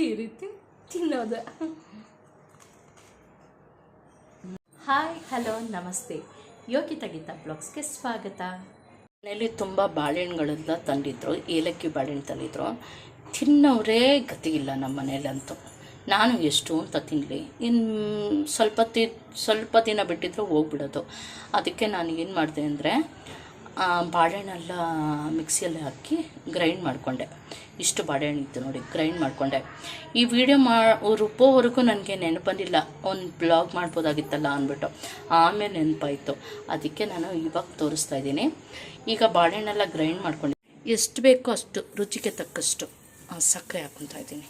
ಈ ರೀತಿ ತಿನ್ನೋದು. ಹಾಯ್ ಹಲೋ ನಮಸ್ತೆ. ಯೋಗಿತಾ ಗೀತಾ ಬ್ಲಾಗ್ಸ್ಗೆ ಸ್ವಾಗತ. ಮನೇಲಿ ತುಂಬ ಬಾಳೆಹಣ್ಣುಗಳೆಲ್ಲ ತಂದಿದ್ರು, ಏಲಕ್ಕಿ ಬಾಳೆಹಣ್ಣು ತಂದಿದ್ರು. ತಿನ್ನೋರೇ ಗತಿ ಇಲ್ಲ ನಮ್ಮ ಮನೇಲಂತೂ ನಾನು ಎಷ್ಟು ಅಂತ ತಿನ್ನಲಿ ಇನ್ನು ಸ್ವಲ್ಪ ತಿ, ಸ್ವಲ್ಪ ದಿನ ಬಿಟ್ಟಿದ್ರು ಹೋಗ್ಬಿಡೋದು. ಅದಕ್ಕೆ ನಾನು ಏನು ಮಾಡಿದೆ ಅಂದರೆ ಬಾಳೆಹಣ್ಣೆಲ್ಲ ಮಿಕ್ಸಿಯಲ್ಲಿ ಹಾಕಿ ಗ್ರೈಂಡ್ ಮಾಡಿಕೊಂಡೆ. ಇಷ್ಟು ಬಾಳೆಹಣ್ಣು ಇತ್ತು ನೋಡಿ ಗ್ರೈಂಡ್ ಮಾಡಿಕೊಂಡೆ. ಈ ವಿಡಿಯೋ ಮಾ, ರುಬ್ಬೋವರೆಗೂ ನನಗೆ ನೆನಪು ಬಂದಿಲ್ಲ ಒಂದು ಬ್ಲಾಗ್ ಮಾಡ್ಬೋದಾಗಿತ್ತಲ್ಲ ಅಂದ್ಬಿಟ್ಟು. ಆಮೇಲೆ ನೆನಪಾಯಿತು. ಅದಕ್ಕೆ ನಾನು ಇವಾಗ ತೋರಿಸ್ತಾ ಇದ್ದೀನಿ. ಈಗ ಬಾಳೆಹಣ್ಣೆಲ್ಲ ಗ್ರೈಂಡ್ ಮಾಡ್ಕೊಂಡೆ. ಎಷ್ಟು ಬೇಕೋ ಅಷ್ಟು, ರುಚಿಗೆ ತಕ್ಕಷ್ಟು ಸಕ್ಕರೆ ಹಾಕ್ಕೊತಾ ಇದ್ದೀನಿ.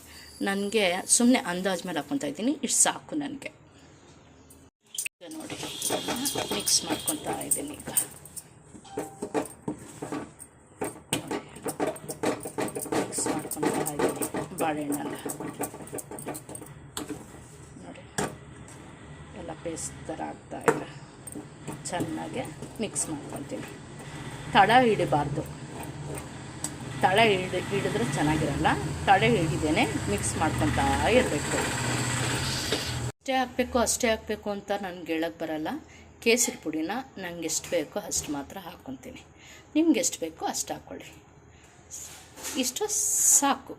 ನನಗೆ ಸುಮ್ಮನೆ ಅಂದಾಜು ಮೇಲೆ ಹಾಕ್ಕೊತಾ ಇದ್ದೀನಿ. ಇಷ್ಟು ಸಾಕು ನನಗೆ. ನೋಡಿ, ಮಿಕ್ಸ್ ಮಾಡ್ಕೊತಾ ಇದ್ದೀನಿ ಈಗ ಮಿಕ್ಸ್ ಮಾಡ್ಕೊತಾ ಇದ್ದೀನಿ ಬಾಳೆಹಣ್ಣೆಲ್ಲ ನೋಡಿ ಎಲ್ಲ ಪೇಸ್ಟ್ ಥರ ಚೆನ್ನಾಗೆ ಚೆನ್ನಾಗಿ ಮಿಕ್ಸ್ ಮಾಡ್ಕೊತೀನಿ ತಳ ಹಿಡಿಬಾರ್ದು. ತಳ ಹಿಡಿ, ಹಿಡಿದ್ರೆ ಚೆನ್ನಾಗಿರಲ್ಲ. ತಳೆ ಹಿಡಿದೇನೆ ಮಿಕ್ಸ್ ಮಾಡ್ಕೊತಾ ಇರಬೇಕು. ಅಷ್ಟೇ ಹಾಕಬೇಕು ಅಷ್ಟೇ ಹಾಕಬೇಕು ಅಂತ ನನಗೆ ಹೇಳಕ್ಕೆ ಬರಲ್ಲ. ಕೇಸರಿ ಪುಡಿನ ನನಗೆ ಎಷ್ಟು ಬೇಕೋ ಅಷ್ಟು ಮಾತ್ರ ಹಾಕ್ಕೊತೀನಿ ನಿಮ್ಗೆ ಎಷ್ಟು ಬೇಕೋ ಅಷ್ಟು ಹಾಕ್ಕೊಳ್ಳಿ. ಇಷ್ಟು ಸಾಕು.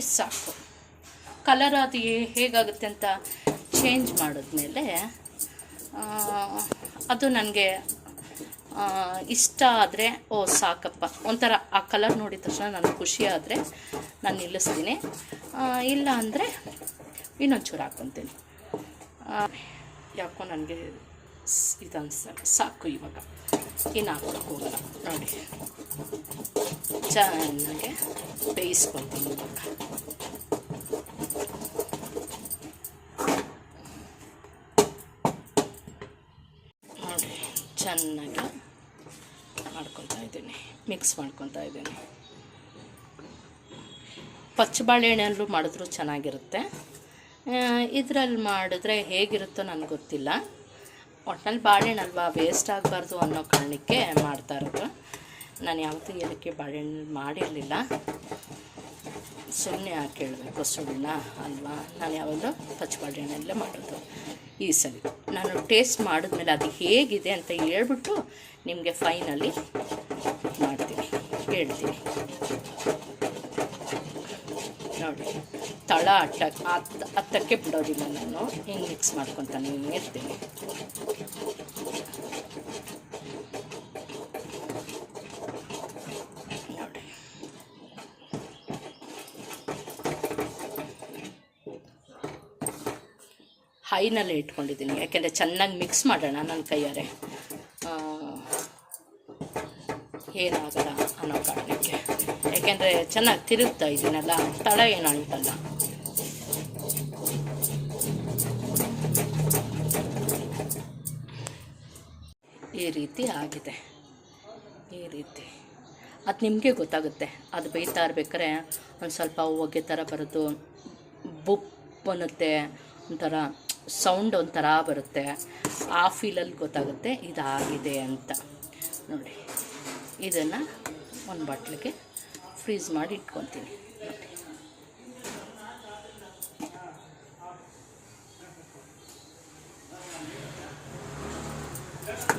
ಇಷ್ಟು ಸಾಕು. ಕಲರ್ ಅದು ಹೇಗಾಗುತ್ತೆ ಅಂತ ಚೇಂಜ್ ಮಾಡಿದ್ಮೇಲೆ ಅದು ನನಗೆ ಇಷ್ಟ ಆದರೆ, ಓ, ಸಾಕಪ್ಪ. ಒಂಥರ ಆ ಕಲರ್ ನೋಡಿದ ತಕ್ಷಣ ನನಗೆ ಖುಷಿ ಆದರೆ ನಾನು ನಿಲ್ಲಿಸ್ತೀನಿ. ಇಲ್ಲ ಅಂದರೆ ಇನ್ನೊಂಚೂರು ಹಾಕ್ಕೊತೀನಿ ಯಾಕೋ ನನಗೆ ಇದು ಅನ್ಸ ಸಾಕು ಇವಾಗ. ಇನ್ನು ಹೋಗಲ್ಲ. ನೋಡಿ. ಚೆನ್ನಾಗೆ ಬೇಯಿಸ್ಕೊತೀನಿ ಇವಾಗ. ಚೆನ್ನಾಗಿ ಮಾಡ್ಕೊತಾ ಇದ್ದೀನಿ ಮಿಕ್ಸ್ ಮಾಡ್ಕೊತಾ ಇದ್ದೀನಿ. ಪಚ್ಚ ಬಾಳೆಹಣ್ಣಲ್ಲೂ ಮಾಡಿದ್ರೂ ಚೆನ್ನಾಗಿರುತ್ತೆ. ಇದರಲ್ಲಿ ಮಾಡಿದ್ರೆ ಹೇಗಿರುತ್ತೋ ನನಗೆ ಗೊತ್ತಿಲ್ಲ. ಒಟ್ನಲ್ಲಿ ಬಾಳೆಹಣ್ಣಲ್ವಾ ವೇಸ್ಟ್ ಆಗಬಾರ್ದು ಅನ್ನೋ ಕಾರಣಕ್ಕೆ ಮಾಡ್ತಾ ಇರೋದು. ನಾನು ಯಾವತ್ತೂ ಏಲಕ್ಕಿ ಬಾಳೆಹಣ್ಣು ಮಾಡಿರಲಿಲ್ಲ. ಸುಮ್ಮನೆ ಹೇಳಬೇಕು ಸುಳ್ಳ ಅಲ್ವಾ? ನಾನು ಯಾವಾಗಲೂ ಪಚ್ಚ ಬಾಳೆಹಣ್ಣಲ್ಲೇ ಮಾಡೋದು ಈ ಸಲ ನಾನು ಟೇಸ್ಟ್ ಮಾಡಿದ್ಮೇಲೆ ಅದು ಹೇಗಿದೆ ಅಂತ ಹೇಳ್ಬಿಟ್ಟು ನಿಮಗೆ ಫೈನಲಿ ಮಾಡ್ತೀನಿ. ಹೇಳ್ತೀನಿ. ನೋಡಿ, ತಳ ಅಟ್ಟ ಹತ್ತ ಹತ್ತಕ್ಕೆ ಬಿಡೋದಿಲ್ಲ ನಾನು. ಹಿಂಗೆ ಮಿಕ್ಸ್ ಮಾಡ್ಕೊತಾನೆ ಇರ್ತೀನಿ. ಹೈನಲ್ಲೇ ಇಟ್ಕೊಂಡಿದ್ದೀನಿ. ಯಾಕೆಂದರೆ ಚೆನ್ನಾಗಿ ಮಿಕ್ಸ್ ಮಾಡೋಣ ನನ್ನ ಕೈಯಾರೆ ಏನಾಗಲ್ಲ ಅನ್ನೋ ಕಾರಣಕ್ಕೆ. ಯಾಕೆಂದರೆ ಚೆನ್ನಾಗಿ ತಿರುಗ್ತಾ ಇದ್ದೀನಲ್ಲ ತಳ ಏನು ಅಂಟಲ್ಲ ಈ ರೀತಿ ಆಗಿದೆ. ಈ ರೀತಿ. ಅದು ನಿಮಗೆ ಗೊತ್ತಾಗುತ್ತೆ. ಅದು ಬೇಯ್ತಾ ಇರ್ಬೇಕಾದ್ರೆ ಒಂದು ಸ್ವಲ್ಪ ಹೊಗೆ ಥರ ಬರೋದು, ಬುಪ್ ಅನ್ನುತ್ತೆ ಒಂಥರ. ಸೌಂಡ್ ಒಂಥರ ಬರುತ್ತೆ. ಆ ಫೀಲಲ್ಲಿ ಗೊತ್ತಾಗುತ್ತೆ, ಇದಾಗಿದೆ ಅಂತ. ನೋಡಿ, ಇದನ್ನು ಒಂದು ಬಾಟ್ಲಿಗೆ ಫ್ರೀಸ್ ಮಾಡಿ ಇಟ್ಕೊತೀನಿ.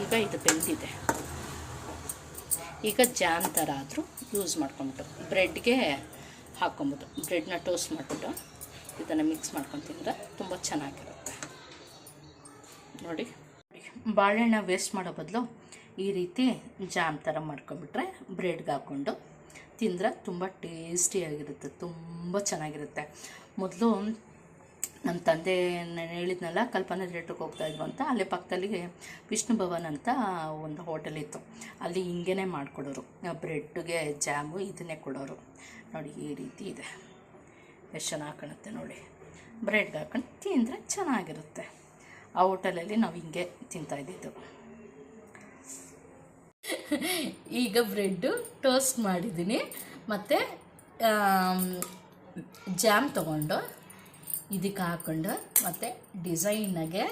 ಈಗ ಇದು ಬೆಂದಿದೆ. ಈಗ ಜಾನ್ ಥರ ಆದರೂ ಯೂಸ್ ಮಾಡ್ಕೊಂಬಿಟ್ಟು ಬ್ರೆಡ್ಗೆ ಹಾಕ್ಕೊಂಬಿಟ್ಟು ಬ್ರೆಡ್ನ ಟೋಸ್ಟ್ ಮಾಡಿಬಿಟ್ಟು. ಇದನ್ನು ಮಿಕ್ಸ್ ಮಾಡ್ಕೊಂಡು ತಿಂದರೆ ತುಂಬ ಚೆನ್ನಾಗಿರುತ್ತೆ. ನೋಡಿ. ಬಾಳೆಹಣ್ಣ ವೇಸ್ಟ್ ಮಾಡೋ ಬದಲು ಈ ರೀತಿ ಜಾಮ್ ಥರ ಮಾಡ್ಕೊಂಬಿಟ್ರೆ ಬ್ರೆಡ್ಗೆ ಹಾಕ್ಕೊಂಡು ತಿಂದರೆ ತುಂಬ ಟೇಸ್ಟಿಯಾಗಿರುತ್ತೆ ತುಂಬ ಚೆನ್ನಾಗಿರುತ್ತೆ. ಮೊದಲು ನಮ್ಮ ತಂದೆ ನಾನು ಹೇಳಿದ್ನಲ್ಲ, ಕಲ್ಪನಾ ಥಿಯೇಟ್ರಿಗೆ ಹೋಗ್ತಾ ಇದ್ವು ಅಂತ, ಅಲ್ಲಿ ಪಕ್ಕದಲ್ಲಿ ವಿಷ್ಣು ಭವನ್ ಅಂತ ಒಂದು ಹೋಟೆಲ್ ಇತ್ತು. ಅಲ್ಲಿ ಹಿಂಗೇ ಮಾಡಿಕೊಡೋರು. ಬ್ರೆಡ್ಗೆ ಜಾಮು ಇದನ್ನೇ ಕೊಡೋರು. ನೋಡಿ ಈ ರೀತಿ ಇದೆ. ಎಷ್ಟು ಚೆನ್ನಾಗಿ ಕಾಣುತ್ತೆ ನೋಡಿ ಬ್ರೆಡ್ಗೆ ಹಾಕೊಂಡು ತಿಂದರೆ ಚೆನ್ನಾಗಿರುತ್ತೆ. ಆ ಹೋಟೆಲಲ್ಲಿ ನಾವು ಹಿಂಗೆ ತಿಂತಾ ಇದ್ದಿದ್ದು. ಈಗ ಬ್ರೆಡ್ಡು ಟೋಸ್ಟ್ ಮಾಡಿದ್ದೀನಿ. ಮತ್ತು ಜಾಮ್ ತೊಗೊಂಡು ಇದಕ್ಕೆ ಹಾಕ್ಕೊಂಡು ಮತ್ತು ಡಿಸೈನಾಗೆ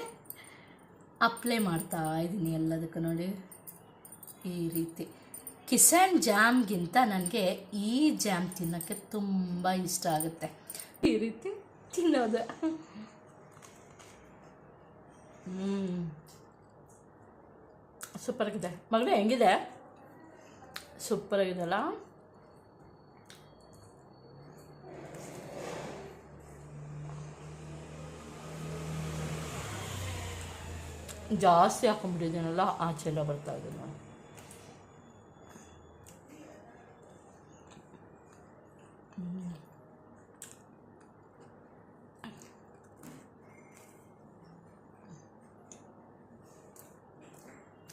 ಅಪ್ಲೈ ಮಾಡ್ತಾ ಇದ್ದೀನಿ ಎಲ್ಲದಕ್ಕೂ ನೋಡಿ. ಈ ರೀತಿ. ಕಿಸನ್ ಜಾಮ್ಗಿಂತ ನನಗೆ ಈ ಜಾಮ್ ತಿನ್ನೋಕ್ಕೆ ತುಂಬ ಇಷ್ಟ ಆಗುತ್ತೆ. ಈ ರೀತಿ ತಿನ್ನೋದು. ಹ್ಞೂ ಸೂಪರಾಗಿದೆ ಮಗಳೇ ಹೆಂಗಿದೆ? ಸೂಪರಾಗಿದೆಲ್ಲ ಜಾಸ್ತಿ ಹಾಕೊಂಡ್ಬಿಟ್ಟಿದ್ದೀನಲ್ಲ ಆಚೆ ಎಲ್ಲ ಬರ್ತಾ ಇದೆ ನಾನು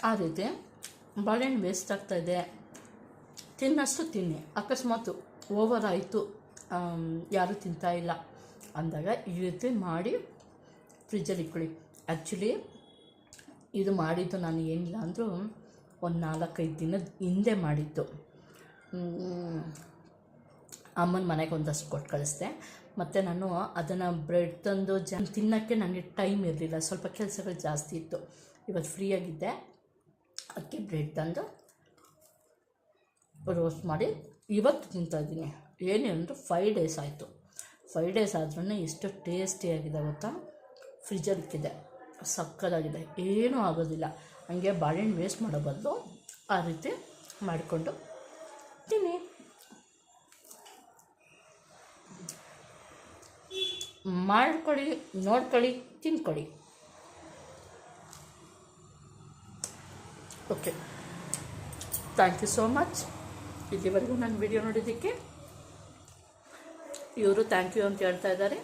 ಆ ರೀತಿ ಬಾಳೆಹಣ್ಣು ವೇಸ್ಟ್ ಆಗ್ತಾಯಿದೆ ತಿನ್ನಷ್ಟು ತಿನ್ನಿ. ಅಕಸ್ಮಾತ್ ಓವರ್ ಆಯಿತು. ಯಾರೂ ತಿಂತಾ ಇಲ್ಲ. ಅಂದಾಗ ಈ ರೀತಿ ಮಾಡಿ ಫ್ರಿಜ್ಜಲ್ಲಿ ಇಟ್ಕೊಳ್ಳಿ. ಆ್ಯಕ್ಚುಲಿ ಇದು ಮಾಡಿದ್ದು ನಾನು ಏನಿಲ್ಲ ಅಂದರೂ ಒಂದು ನಾಲ್ಕೈದು ದಿನದ ಹಿಂದೆ ಮಾಡಿದ್ದು. ಅಮ್ಮನ ಮನೆಗೆ ಒಂದಷ್ಟು ಕೊಟ್ಟು ಕಳಿಸ್ದೆ. ಮತ್ತು ನಾನು ಅದನ್ನು ಬ್ರೆಡ್ ತಂದು ಜನ ತಿನ್ನೋಕ್ಕೆ ನನಗೆ ಟೈಮ್ ಇರಲಿಲ್ಲ. ಸ್ವಲ್ಪ ಕೆಲಸಗಳು ಜಾಸ್ತಿ ಇತ್ತು. ಇವತ್ತು ಫ್ರೀಯಾಗಿದ್ದೆ ಅದಕ್ಕೆ ಬ್ರೆಡ್ ತಂದು ರೋಸ್ಟ್ ಮಾಡಿ ಇವತ್ತು ತಿಂತಾಯಿದ್ದೀನಿ ಏನೇ ಅಂದರೆ ಫೈವ್ ಡೇಸ್ ಆಯಿತು. ಫೈವ್ ಡೇಸ್ ಆದ್ರೂ ಎಷ್ಟು ಟೇಸ್ಟಿಯಾಗಿದೆ ಗೊತ್ತಾ? ಫ್ರಿಜ್ಜಲ್ಲಿ ಇಕ್ಕಿದೆ. ಸಕ್ಕದಾಗಿದೆ. ಏನೂ ಆಗೋದಿಲ್ಲ. ಹಂಗೆ ಬಾಳೆಹಣ್ಣು ವೇಸ್ಟ್ ಮಾಡೋ ಬದಲು ಆ ರೀತಿ ಮಾಡಿಕೊಂಡು ತಿನ್ನಿ. ಮಾಡ್ಕೊಳ್ಳಿ, ನೋಡ್ಕೊಳ್ಳಿ, ತಿನ್ಕೊಳ್ಳಿ. Okay thank you so much ಇಲ್ಲಿವರೆಗೂ ನನ್ನ ವಿಡಿಯೋ ನೋಡಿದ್ದಕ್ಕೆ ಇವರು ಥ್ಯಾಂಕ್ ಯು ಅಂತ ಹೇಳ್ತಾ ಇದ್ದಾರೆ.